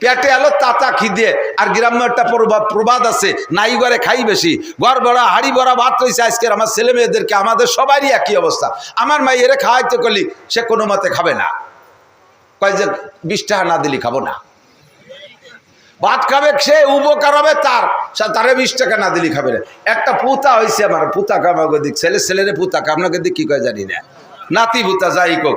পেটে এলো তাতা খিদে। আর গ্রাম্য একটা প্রবাদ আছে, নাই ঘরে খাই বেশি। ঘর ভরা, হাড়ি ভরা, ভাত রয়েছে আজকের। আমার ছেলে মেয়েদেরকে, আমাদের সবারই একই অবস্থা। আমার মাইয়েরে খাওয়াইতে করলি সে কোনো মতে খাবে না। কয় যে, বিশ না দিলি খাব না। ভাত খাবে সে, উপকার হবে তার। তারে বিশ টাকা না দিলি খাবে না। একটা পুতা হয়েছে আমার, পুতা কামাকে দিক। ছেলে, ছেলেরে পুতা আপনাকে দিক কি কয় জানি না। নাতি ভুতা যাই কোক।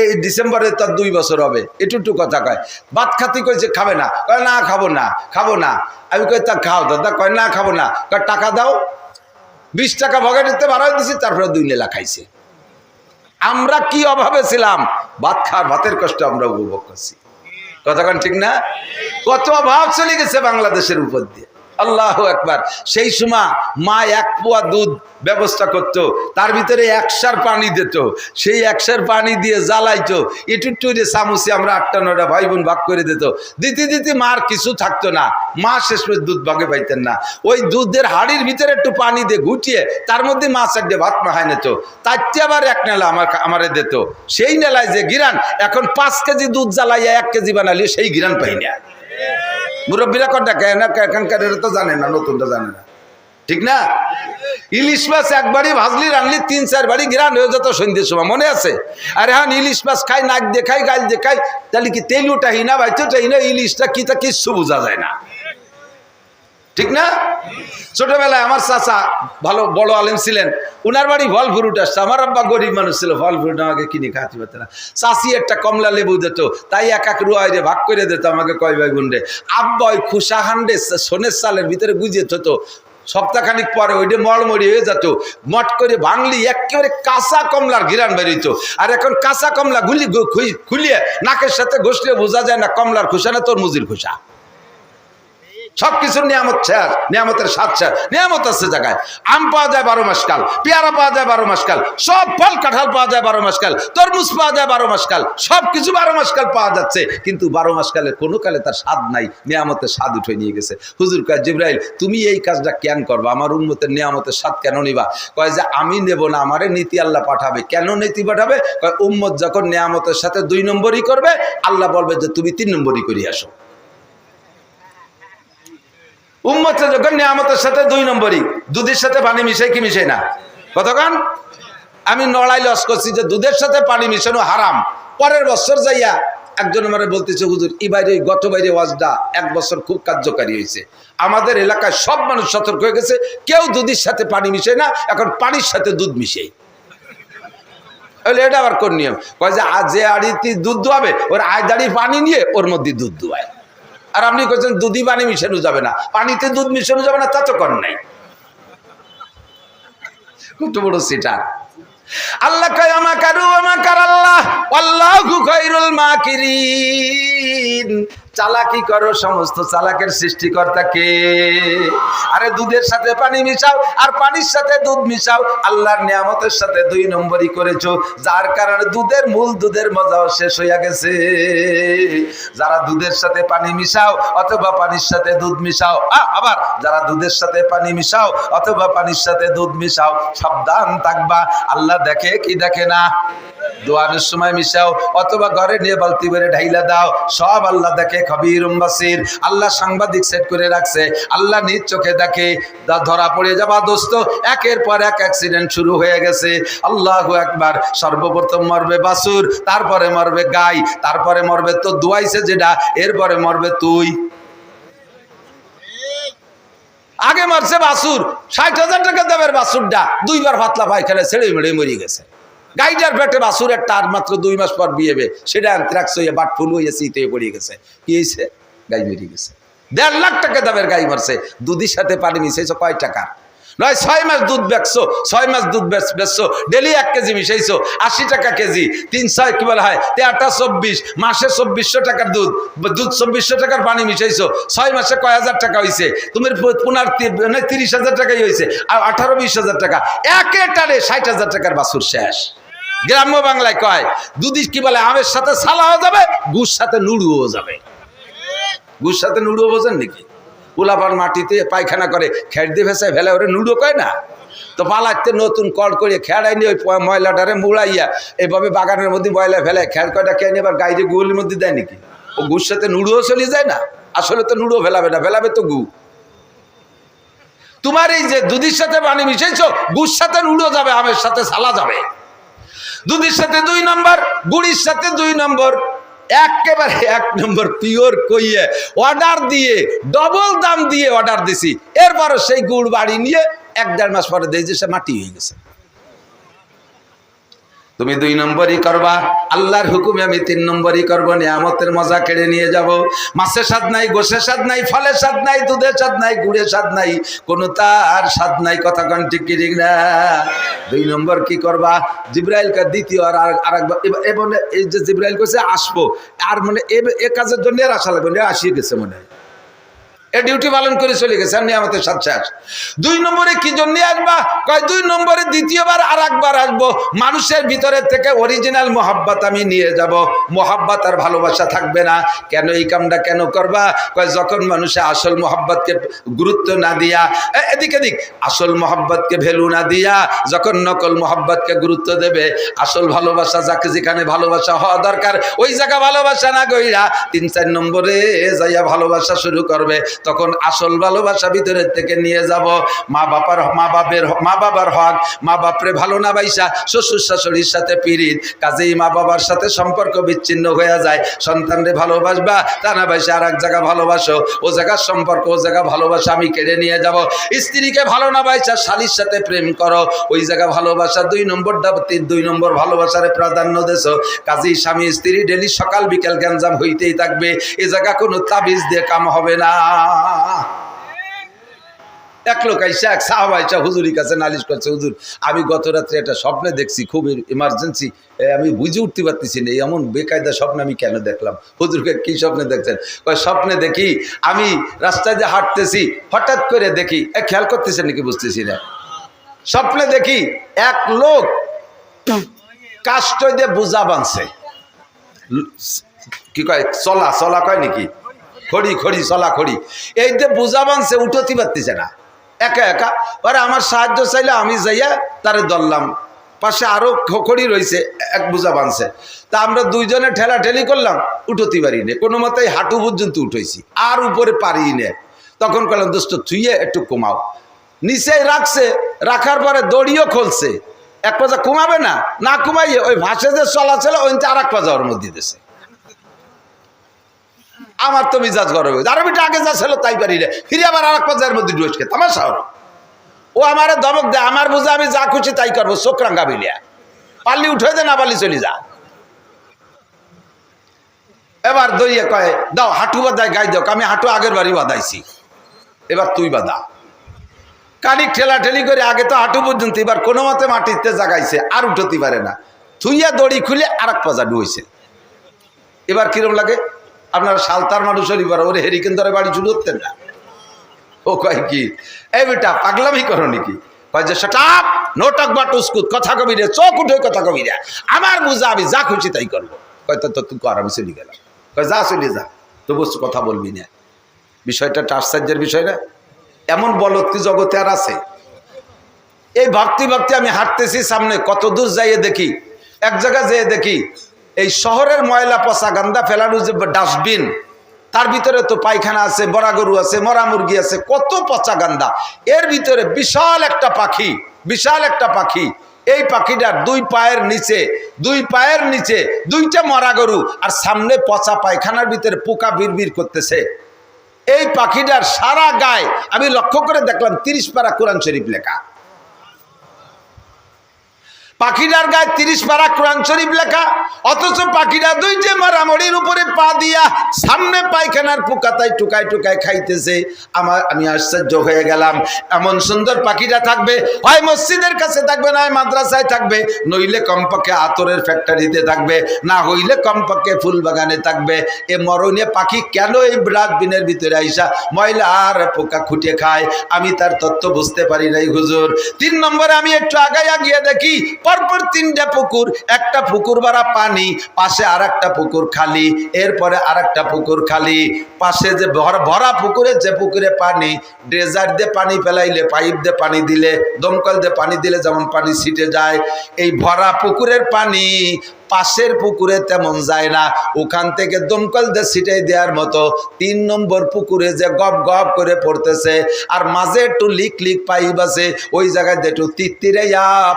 এই ডিসেম্বরে তার দুই বছর হবে। এটুকু কথা কয়। ভাত খাতি কইছে, খাবে না। কয়, না, খাব না খাব না। আমি কই, তা খাও দাদা। কয়, না, খাব না। কয়, টাকা দাও। বিশ টাকা ভগে দিতে বাড়াই দিছি, তারপরে দুই লেলা খাইছে। আমরা কি অভাবে ছিলাম? ভাত খাওয়ার ভাতের কষ্ট আমরা উপভোগ করছি। কথা কতক্ষণ ঠিক না? কত অভাব চলে গেছে বাংলাদেশের উপর দিয়ে। আল্লাহ একবার সেই সময় মা এক পোয়া দুধ ব্যবস্থা করত, তার ভিতরে একসার পানি দিত। সেই একসার পানি দিয়ে জ্বালাইতো। এটুটু যে চামচে আমরা আটটা নটা ভাই বোন ভাগ করে দিত। দিতে দিতে মার কিছু থাকতো না। মা শেষ পর্যন্ত দুধ ভাগে পাইতেন না। ওই দুধের হাড়ির ভিতরে একটু পানি দিয়ে ঘুটিয়ে, তার মধ্যে মাছ চারটে ভাত মাহায় নিত। তারটি আবার এক নেলা আমার আমারে দিত। সেই নেলায় যে গিরান, এখন পাঁচ কেজি দুধ জ্বালাইয়া এক কেজি বানালি সেই গিরান পাই না। মুরব্বীরা কটা কেন এখানকার এটা তো জানে না নতুনটা জানে না। ঠিক না? ইলিশ মাছ একবারই ভাজলি রানলি তিন, চার বাড়ি গিরান হয়ে যেত সন্ধ্যের সময়, মনে আছে? আর হ্যাঁ ইলিশ মাছ খাই, নাক দেখাই, গাল দেখাই, তাহলে কি তেল উঠাই না ভাই উঠাই না, ইলিশটা কি তা কিচ্ছু বোঝা যায় না। ঠিক না? ছোটবেলায় আমার চাচা ভালো, বড় আলেম ছিলেন। উনার বাড়ি ফল ফ্রুট আসছে। আমার আব্বা গরিব মানুষ ছিল ফল ফ্রুট আমাকে কিনে খাওয়াতে পারত না। চাষি একটা কমলা লেবু দিত, তাই এক এক রুয়াই রে ভাগ করে দিত আমাকে কয় ভাই গুন্ডে আব্বা ওই খুশা হান্ডে সোনের সালের ভিতরে গুজিয়ে থতো সপ্তাহখানিক পরে ওইটা মড়মড়ি হয়ে যেত। মট করে ভাঙলি, একেবারে কাঁচা কমলার ঘিরান বেরিত আর এখন কাঁচা কমলা গুলি খুলিয়ে নাকের সাথে ঘষলে বোঝা যায় না কমলার খুশা না তোর মুজির খুশা। সব কিছুর নিয়ামত শেষ, নিয়ামতের স্বাদ শেষ। নিয়ামত আছে জায়গায়। আম পাওয়া যায় বারো মাস কাল পেয়ারা পাওয়া যায় বারো মাস কাল সব ফল কাঁঠাল পাওয়া যায় বারো মাস কাল তরমুজ পাওয়া যায় বারো মাস কাল সব কিছু বারো মাস কাল পাওয়া যাচ্ছে, কিন্তু বারো মাস কালে কোনো কালে তার স্বাদ নাই, নিয়ামতের স্বাদ উঠে নিয়ে গেছে। হুজুর কয়, জিব্রাইল, তুমি এই কাজটা কেন করবা? আমার উন্মতের নিয়ামতের স্বাদ কেন নিবা? কয় যে, আমি নেব না, আমারে নীতি আল্লাহ পাঠাবে। কেন নীতি পাঠাবে? কয়, উম্মত যখন নিয়ামতের সাথে দুই নম্বরই করবে, আল্লাহ বলবে যে, তুমি তিন নম্বরই করি আসো। উম্মতে যখন নিয়ামতের সাথে দুই নম্বরই, দুধের সাথে পানি মিশাই কি মিশাই না? কতক্ষণ আমি নড়াই লস করছি যে দুধের সাথে পানি মিশানো হারাম। পরের বছর যাইয়া একজন আমার বলতেছে, হুজুর বাইরে গত বাইরে ওয়াজটা এক বছর খুব কার্যকারী হয়েছে। আমাদের এলাকায় সব মানুষ সতর্ক হয়ে গেছে, কেউ দুধের সাথে পানি মিশে না, এখন পানির সাথে দুধ তাহলে এটা আবার কোন নিয়ম? কয় যে আজ যে আড়িতে দুধ দোয়াবে, ওর আয় দাঁড়িয়ে পানি নিয়ে ওর মধ্যে দুধ দোয়ায়। আর আপনি করছেন দুধই পানি মিশানো যাবে না। পানিতে দুধ মিশানো যাবে না, তা তো কর নাই। কত বড় সেটা। আল্লাহ কয়, আমা কারু, আমা কার আল্লাহ? আল্লাহু খায়রুল মাকিরিন। চালাকি করো সমস্ত চালাকের সৃষ্টিকর্তাকে আরে দুধের সাথে পানি মিশাও আর পানির সাথে দুধ মিশাও, আল্লাহর নিয়ামতের সাথে দুই নম্বরই করেছ, যার কারণে দুধের মূল দুধের মজাও শেষ হইয়া গেছে। যারা দুধের সাথে পানি মিশাও অথবা পানির সাথে দুধ মিশাও আবার যারা দুধের সাথে পানি মিশাও অথবা পানির সাথে দুধ মিশাও, সাবধান থাকবা, আল্লাহ দেখে কি দেখে না? দোয়ানোর সময় মিশাও, অথবা ঘরে নিয়ে বালতি বেড়ে ঢাইলা দাও। সব আল্লাহ দেখে খবির বাসির আল্লাহ সাংবাদিক সেট করে রাখছে। আল্লাহ নিজ চোখে দেখে ধরা পড়ে যাবা দোস্ত। একের পর এক অ্যাক্সিডেন্ট শুরু হয়ে গেছে। আল্লাহ একবার সর্বপ্রথম মরবে বাসুর, তারপরে মরবে গাই, তারপরে মরবে তো দুয়াইছে যেটা, এরপরে মরবে তুই। আগে মারছে বাসুর। ষাট হাজার টাকা দামের বাসুরটা। দুইবার পাতলা পায়খানা ছেড়ে মেড়ে মরে গেছে। গাইটার পেটে বাসুরের তার মাত্র দুই মাস পর বিয়েবে সেটা অ্যান্থ্রাক্স হয়ে বাট ফুল হয়ে শীতে পড়ে গেছে। কি হয়েছে? গাই বেরিয়ে গেছে। দেড় লাখ টাকা দামের গাই মারছে। দুধের সাথে পানি মিশেছে কয় টাকা? নয়, ছয় মাস দুধ বেচছো, ছয় মাস দুধ বেচ বেচছো ডেলি এক কেজি মিশাইছো, আশি টাকা কেজি তিন ছয় কি বলা হয় তেরোটা চব্বিশ, মাসে চব্বিশশো টাকার দুধ দুধ চব্বিশশো টাকার পানি মিশাইছো, ছয় মাসে কয় হাজার টাকা হয়েছে তুমি পুনার মানে তিরিশ হাজার টাকাই হয়েছে আর আঠারো বিশ হাজার টাকা, একে টানে ষাট হাজার টাকার বাছুর শেষ। গ্রাম্য বাংলায় কয় দুধি কি বলে, আমের সাথে সালাও যাবে গুড় সাথে নুড়ুও যাবে। গুড় সাথে নুড়ুও বোঝেন নাকি? পোলাপান মাটিতে পায়খানা করে, খেট দিয়ে ভেসায় ফেলে, ওরে নুডো কয় না? তো পালাইতে নতুন কল করে খেড়াই নিয়ে ওই ময়লাটারে মুড়াইয়া এইভাবে বাগানের মধ্যে ময়লা ফেলে খেড় কয়টা খেয়ে নিয়ে এবার গাইরে গুগলের মধ্যে দেয় নাকি? ও গুর সাথে নুড়ুও চলে যায় না? আসলে তো নুড়ো ফেলাবে না, ফেলাবে তো গু। তোমার এই যে দুধের সাথে পানি মিশাইছো গুড় সাথে নুড়ো যাবে, আমের সাথে সালা যাবে। দুধের সাথে দুই নম্বর, গুড়ির সাথে দুই নম্বর। একেবারে এক নম্বর পিওর কইয়ে অর্ডার দিয়ে ডবল দাম দিয়ে অর্ডার দিছি। এরপরও সেই গুড় বাড়ি নিয়ে এক দেড় মাস পরে দিয়েছে সে মাটি হয়ে গেছে। তুমি দুই নম্বরই করবা। আল্লাহর হুকুমে আমি তিন নম্বরই করব, নিয়ামতের মজা কেড়ে নিয়ে যাব। মাছের স্বাদ নাই গোসের স্বাদ নাই, ফলের স্বাদ নাই, দুধের স্বাদ নাই, গুড়ের স্বাদ নাই, কোনো তার স্বাদ নাই, কথা কন ঠিক না? দুই নম্বর কি করবা? জিব্রাইলকে দ্বিতীয় আর আর- আর একবার এবার- মানে এই যে জিব্রাইল কইছে, আসব। আর মানে এ- কাজের জন্য আশা লাগবে আসিয়ে গেছে মনে হয়। এ ডিউটি পালন করে চলে গেছে, আর নিয়ামতের সাথে শেষ। দুই নম্বরে কি জন্য আসবা? কয়, দুই নম্বরে দ্বিতীয়বার আর একবার আসব। মানুষের ভিতরে থেকে অরিজিনাল মোহাব্বত আমি নিয়ে যাব। মোহাব্বত আর ভালোবাসা থাকবে না। কেন এই কামটা কেন করবা? কয়, যখন মানুষে আসল মোহাব্বতকে গুরুত্ব না দিয়া এদিক এদিক, আসল মোহাব্বতকে ভ্যালু না দিয়া, যখন নকল মোহাব্বতকে গুরুত্ব দেবে, আসল ভালোবাসা যাকে যেখানে ভালোবাসা হওয়া দরকার, ওই জায়গা ভালোবাসা না গইরা, তিন, চার নম্বরে যাইয়া ভালোবাসা শুরু করবে। তখন আসল ভালোবাসা ভিতরের থেকে নিয়ে যাব। মা বাবার মা বাবের মা বাবার হক, মা বাপরে ভালো না বাইসা শ্বশুর শাশুড়ির সাথে পিরিত কাজেই মা বাবার সাথে সম্পর্ক বিচ্ছিন্ন হয়ে যায়। সন্তানরে ভালোবাসবা, তা না বাইসা আর এক জায়গা ভালোবাসো। ও জায়গার সম্পর্ক, ও জায়গা ভালোবাসা আমি কেড়ে নিয়ে যাব। স্ত্রীকে ভালো না বাইসা শালির সাথে প্রেম করো। ওই জায়গা ভালোবাসা দুই নম্বর তিন দুই নম্বর ভালোবাসারে প্রাধান্য দেছো। কাজেই স্বামী, স্ত্রী ডেলি সকাল, বিকেল গ্যাঞ্জাম হইতেই থাকবে। এ জায়গা কোনো তাবিজ দিয়ে কাম হবে না। এক লোক আইসা এক সাহাব আইসা হুজুরি কাছে নালিশ করছে, হুজুর, আমি গত রাত্রে একটা স্বপ্নে দেখছি, খুব ইমার্জেন্সি আমি বুঝে উঠতে পারতেছি না, এমন বেকায়দা স্বপ্ন আমি কেন দেখলাম? হুজুরকে কি স্বপ্নে দেখছেন? স্বপ্নে দেখি, আমি রাস্তায় দিয়ে হাঁটতেছি, হঠাৎ করে দেখি, এ, খেয়াল করতেছেন নাকি বুঝতেছি না? স্বপ্নে দেখি, এক লোক কাষ্ট দিয়ে বোঝা বাঁধছে। কি কয়, চলা চলা কয় নাকি? খড়ি খড়ি চলা খড়ি। এই যে বোঝা বাঁধছে উঠতে পারতেছে না। একা একা। পরে আমার সাহায্য চাইলে আমি যাইয়া তারে ধরলাম। পাশে আরও খড়ি রয়েছে এক বোঝা বাঁধছে তা আমরা দুইজনে ঠেলা ঠেলি করলাম, উঠতে পারি নে কোনো মতেই হাঁটু পর্যন্ত উঠেছি। আর উপরে পারি নে। তখন করলাম দোস্ত, থুইয়ে একটু কমাও নিচেই রাখছে, রাখার পরে দড়িও খুলছে। এক পাজা কমাবে না? না কমাইয়ে ওই ভাসে যে চলাচল, ওই আর এক পাজা ওর মধ্যে দিয়েছে আমার তো মিজাজ গরম হয়েছে আরও বিটা আগে যা ছিল তাই পারি না। ফিরে আবার আর এক পর্যায়ের মধ্যে ঢুসকে তামাশা হলো। ও আমার দমক দেয়, আমার বুঝে আমি যা খুশি তাই করব, চোখ রাঙ্গা বিলিয়া পারলি উঠে দে না পারলি চলে যা। এবার দইয়ে কয়, দাও, হাঁটু বাদায় গাই দাও। আমি হাঁটু আগের বাড়ি বাদাইছি এবার তুই বাদা কানিক ঠেলা ঠেলি করে আগে তো হাঁটু পর্যন্ত, এবার কোনো মতে মাটিতে জাগাইছে, আর উঠতে পারে না। থুইয়া দড়ি খুলে আর এক পাজা ডুয়েছে এবার কিরম লাগে? আপনারা সালতার মানুষের এবার ওরে হেরিকেন ধরে বাড়ি শুরু না। ও কয় কি? এই বেটা, পাগলামি করো নাকি? কয় যে সেটা নোটক বা টুসকুত কথা কবি রে, চোখ উঠে কথা কবি রে। আমার বুঝা, আমি যা খুশি তাই করব। কয়, তো তুই কর, আমি চলে গেলাম। কয়, যা, চলে যা তো বস কথা বলবি না। বিষয়টা টার্সার্যের বিষয় না? এমন বলত জগতে আর আছে। এই ভাবতে ভাবতে আমি হাঁটতেছি সামনে, কত দূর যাইয়ে দেখি, এক জায়গায় যেয়ে দেখি এই শহরের ময়লা পচা গান্দা ফেলানোর যে ডাস্টবিন, তার ভিতরে তো পায়খানা আছে, বড়া গরু আছে, মরা মুরগি আছে, কত পচা গান্দা এর ভিতরে বিশাল একটা পাখি, বিশাল একটা পাখি। এই পাখিটার দুই পায়ের নিচে, দুই পায়ের নিচে দুইটা মরা গরু আর সামনে পচা পায়খানার ভিতরে পোকা বিড়বিড় করতেছে। এই পাখিটার সারা গায়ে, আমি লক্ষ্য করে দেখলাম তিরিশ পারা কোরআন শরীফ লেখা। পাখিটার গায়ে তিরিশ পারা কোরআন শরীফ লেখা, অথচ পাখিটা দুইটে মারামড়ির উপরে পা দিয়া সামনে পায়খানার পোকাতায় টুকায় টুকায় খাইতেছে। আমার আমি আশ্চর্য হয়ে গেলাম। এমন সুন্দর পাখিটা থাকবে। হয় মসজিদের কাছে থাকবে, না হয় মাদ্রাসায় থাকবে। নইলে কমপক্ষে আতরের ফ্যাক্টরিতে থাকবে। না হইলে কমপক্ষে ফুল বাগানে থাকবে। এ মরণে পাখি কেন এই ডাস্টবিনের ভিতরে আইসা ময়লা আর পোকা খুঁটে খায়? আমি তার তত্ত্ব বুঝতে পারি নাই, হুজুর। তিন নম্বরে আমি একটু আগাইয়া গিয়ে দেখি পরপর তিনটা পুকুর, একটা পুকুর বাড়া পানি, পাশে আর একটা পুকুর খালি, এরপরে আর একটা পুকুর খালি, পাশে যে ভরা ভরা পুকুরে যে পুকুরে পানি ড্রেজার দিয়ে পানি ফেলাইলে, পাইপ দিয়ে পানি দিলে, দমকল দিয়ে পানি দিলে যেমন পানি ছিটে যায়, এই ভরা পুকুরের পানি পাশের পুকুরে তেমন যায় না। ওখান থেকে দমকল দিয়ে ছিটাই দেওয়ার মতো তিন নম্বর পুকুরে যে গপ গপ করে পড়তেছে, আর মাঝে একটু লিক লিক পাইপ আছে, ওই জায়গায় একটু তিত্তিরে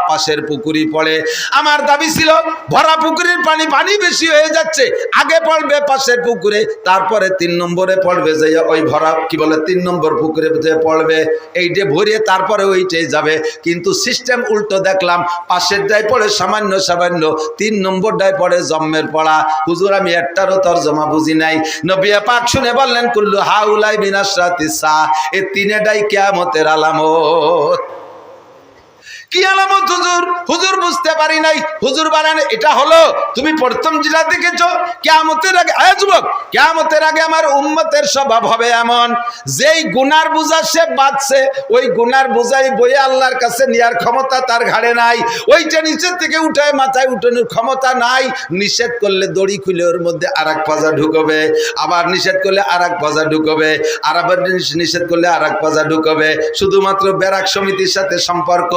পাশের পুকুরি পড়ে। আমার দাবি ছিল, ভরা পুকুরের পানি পানি বেশি হয়ে যাচ্ছে, আগে পড়বে পাশের পুকুরে, তারপরে তিন নম্বরে পড়বে যে ওই ভরা, কি বলে, তিন নম্বর পুকুরে যে পড়বে, এইটে ভরিয়ে তারপরে ওইটাই যাবে। কিন্তু সিস্টেম উল্টো দেখলাম পাশের ডায় পড়ে সামান্য সামান্য তিন নম্বর ডায় পড়ে জম্মের পড়া। হুজুর, আমি একটারও তর্জমা বুঝি নাই। নবিয়া পাক শুনে বললেন, কুল্লু হাউলাই বিনাশরাতি সা এ তিনে ডাই কেয়ামতের আলামত। কি আলামত হুজুর? হুজুর বুঝতে পারি নাই। হুজুর বানান এটা হলো, তুমি প্রথম যেটা দেখেছ? কেয়ামতের আগে আয় যুবক, কেয়ামতের আগে আমার উম্মতের স্বভাব হবে এমন। যেই গুনার বোঝা সে বাঁচছে ওই গুনার বোঝাই বয়ে আল্লাহর কাছে নেওয়ার ক্ষমতা তার ঘাড়ে নাই। ওইটা নিচের থেকে উঠায় মাথায় উঠানোর ক্ষমতা নাই। নিষেধ করলে দড়ি খুলে ওর মধ্যে আর এক পাজা ঢুকবে। আবার নিষেধ করলে আর এক পাজা ঢুকবে। আর আবার নিষেধ করলে আর এক পাজা ঢুকবে। শুধুমাত্র ব্যারাক সমিতির সাথে সম্পর্ক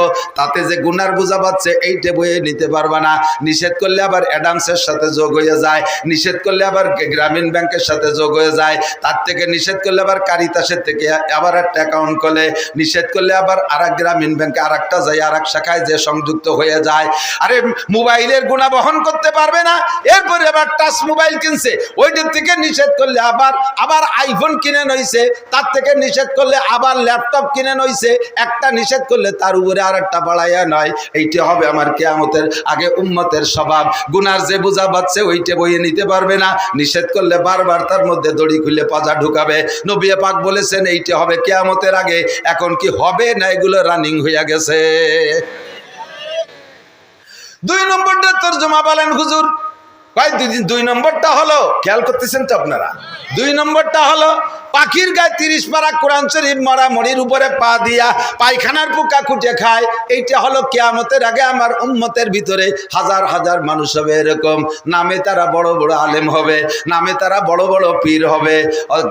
তাতে যে গুনার বোঝা পাচ্ছে এইটে বয়ে নিতে পারবা না। নিষেধ করলে আবার অ্যাডামসের সাথে যোগ হয়ে যায়, নিষেধ করলে আবার গ্রামীণ ব্যাংকের সাথে যোগ হয়ে যায়, তার থেকে নিষেধ করলে আবার কারিতাসের থেকে আবার একটা অ্যাকাউন্ট করলে নিষেধ করলে আবার আর গ্রামীণ ব্যাংকে আর একটা যায় আর এক শাখায় যে সংযুক্ত হয়ে যায়। আরে মোবাইলের গুণা বহন করতে পারবে না, এরপরে আবার টাচ মোবাইল কিনছে, ওইটার থেকে নিষেধ করলে আবার আবার আইফোন কিনে নইছে, তার থেকে নিষেধ করলে আবার ল্যাপটপ কিনে নইছে, একটা নিষেধ করলে তার উপরে আর একটা বাড়াইয়া নয় এইটা হবে আমার কেয়ামতের আগে উম্মতের স্বভাব। গুনার যে বোঝা বাচ্ছে ওইটা বইয়ে নিতে পারবে না। নিষেধ করলে বারবার তার মধ্যে দড়ি খুলে পাজা ঢুকাবে। নবিয়া পাক বলেছেন, এইটা হবে কেয়ামতের আগে। এখন কি হবে না এগুলো রানিং হইয়া গেছে। দুই নম্বরটা তর্জমা বলেন হুজুর। কয়, দুই দুই নম্বরটা হলো, খেয়াল করতেছেন তো আপনারা? দুই নম্বরটা হলো পাখির গায়ে তিরিশ পারা কোরআন শরীফ মরা মরির উপরে পা দিয়া পায়খানার পোকা খুঁটে খায়। এইটা হলো কেয়ামতের আগে আমার উম্মতের ভিতরে হাজার হাজার মানুষ হবে এরকম। নামে তারা বড় বড় আলেম হবে, নামে তারা বড় বড় পীর হবে।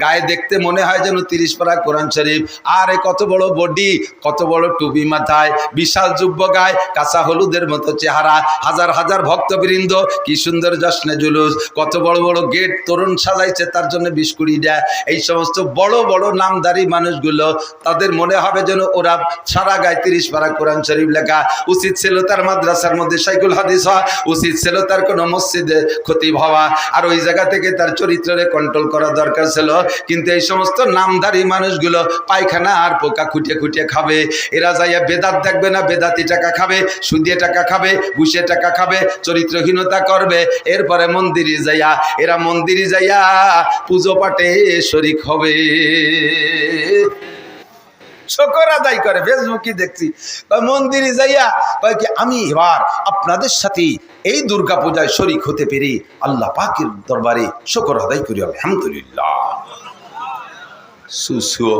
গায়ে দেখতে মনে হয় যেন তিরিশ পারা কোরআন শরীফ। আর এ কত বড় বডি, কত বড় টুপি মাথায়, বিশাল যুব্য গায়ে, কাঁচা হলুদের মতো চেহারা, হাজার হাজার ভক্তবৃন্দ, কি সুন্দর জশ্নে জুলুস, কত বড় বড় গেট তরুণ সাজাইছে তার জন্য বিস্কুড়ি দেয়। এই সমস্ত বড় বড় নামদারি মানুষগুলো তাদের মনে হবে যেন ওরা সারা গায়ে তিরিশ পারা কোরআন শরীফ লেখা। উচিত ছিল তার মাদ্রাসার মধ্যে সাইকুল হাদিস হওয়া, উচিত ছিল তার কোনো মসজিদে ক্ষতি হওয়া, আর ওই জায়গা থেকে তার চরিত্রে কন্ট্রোল করা দরকার ছিল। কিন্তু এই সমস্ত নামদারি মানুষগুলো পায়খানা আর পোকা খুঁটে খুঁটে খাবে। এরা যাইয়া বেদাত দেখবে না, বেদাতি টাকা খাবে সুদিয়ে টাকা খাবে, ঘুষে টাকা খাবে, চরিত্রহীনতা করবে। এরপরে মন্দিরে যাইয়া, এরা মন্দিরে যাইয়া পুজো পাঠে শরিক হবে। শকর আদায় করে, ফেসবুকে দেখছি। মন্দিরে যাইয়া কয় কি, আমি এবার আপনাদের সাথে এই দুর্গা পূজায় শরিক হতে পেরে আল্লাহ পাকের দরবারে শকর আদায় করি, আলহামদুলিল্লাহ। সুসুও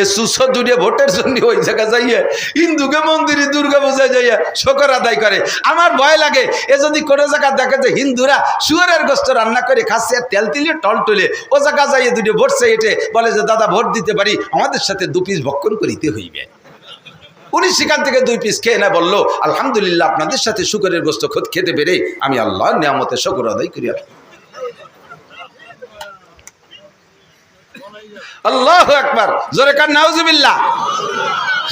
এ সুসো দুটিয়া ভোটের জন্য ওই জায়গা যাইয়া হিন্দুকে মন্দিরে, দুর্গা পূজায় যাইয়া শকর আদায় করে। আমার ভয় লাগে, এ যদি কোনো জায়গা দেখে যে হিন্দুরা শুয়ারের গোস্ত রান্না করে খাচ্ছে আর তেল তিলে, টল টলে ও জায়গা যাইয়ে দুটো ভোট চাইটে বলে যে, দাদা, ভোট দিতে পারি, আমাদের সাথে দু পিস ভক্ষণ করিতে হইবে। উনি সেখান থেকে দুই পিস খেয়ে না বলল, আলহামদুলিল্লাহ, আপনাদের সাথে শুকরের গোস্ত খোদ খেতে পেরে আমি আল্লাহ নিয়ামতে শকর আদায় করি আল্লাহ একবার জোরে কার নাউজুবিল্লাহ।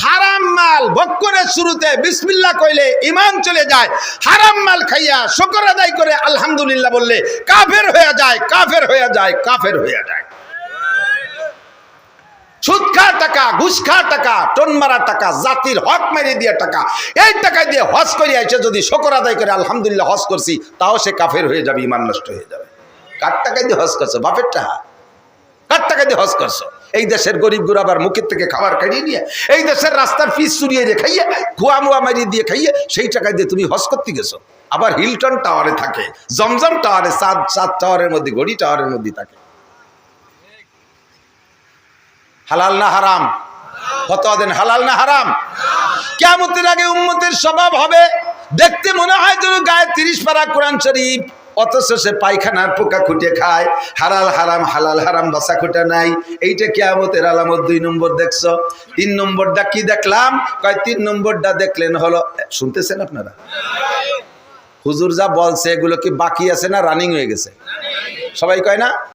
হারাম মাল ভক্ষণের শুরুতে বিসমিল্লাহ কইলে ইমান চলে যায়। হারাম মাল খাইয়া শুকর আদায় করে আলহামদুলিল্লাহ বললে কাফের হয়ে যায়, কাফের হয়ে যায়, কাফের হয়ে যায়। সুদ টাকা, ঘুষ টাকা, টন মারা টাকা, জাতির হক মেরে দিয়ে টাকা, এই টাকা দিয়ে হজ করে এসে যদি শকর আদায় করে আলহামদুলিল্লাহ হজ করছি, তাও সে কাফের হয়ে যাবে ইমান নষ্ট হয়ে যাবে। কার টাকা দিয়ে হজ করছে? বাপের টাকা কার টাকা দিয়ে হজ করছ। এই দেশের গরিব গুরাবার মুখের থেকে খাবার কাটিয়ে নিয়ে, এই দেশের রাস্তার ফিস চুরিয়ে দিয়ে খাইয়ে, খোয়া মুয়া মারিয়ে দিয়ে খাইয়ে, সেই টাকা দিয়ে তুমি হজ করতে গেছো। আবার হিলটন টাওয়ারে থাকে, জমজম টাওয়ারে, সাত সাত টাওয়ারের মধ্যে গড়ি টাওয়ারের মধ্যে থাকে। হালাল না হারাম? ফতোয়া দেন হালাল না হারাম? কেমতের আগে উম্মতের স্বভাব হবে। দেখতে মনে হয় যেন গায়ে তিরিশ পারা কোরআন শরীফ অথচ সে পায়খানার পোকা খুঁটে খায়। হারাল হারাম, হালাল হারাম বাসা খুঁটে নাই এইটা কি কেয়ামতের আলামত দুই নম্বর দেখছ। তিন নম্বরটা কি দেখলাম? কয়, তিন নম্বরটা দেখলেন হলো শুনতেছেন আপনারা? হুজুর যা বলছে, এগুলো কি বাকি আছে না রানিং হয়ে গেছে? সবাই কয় না?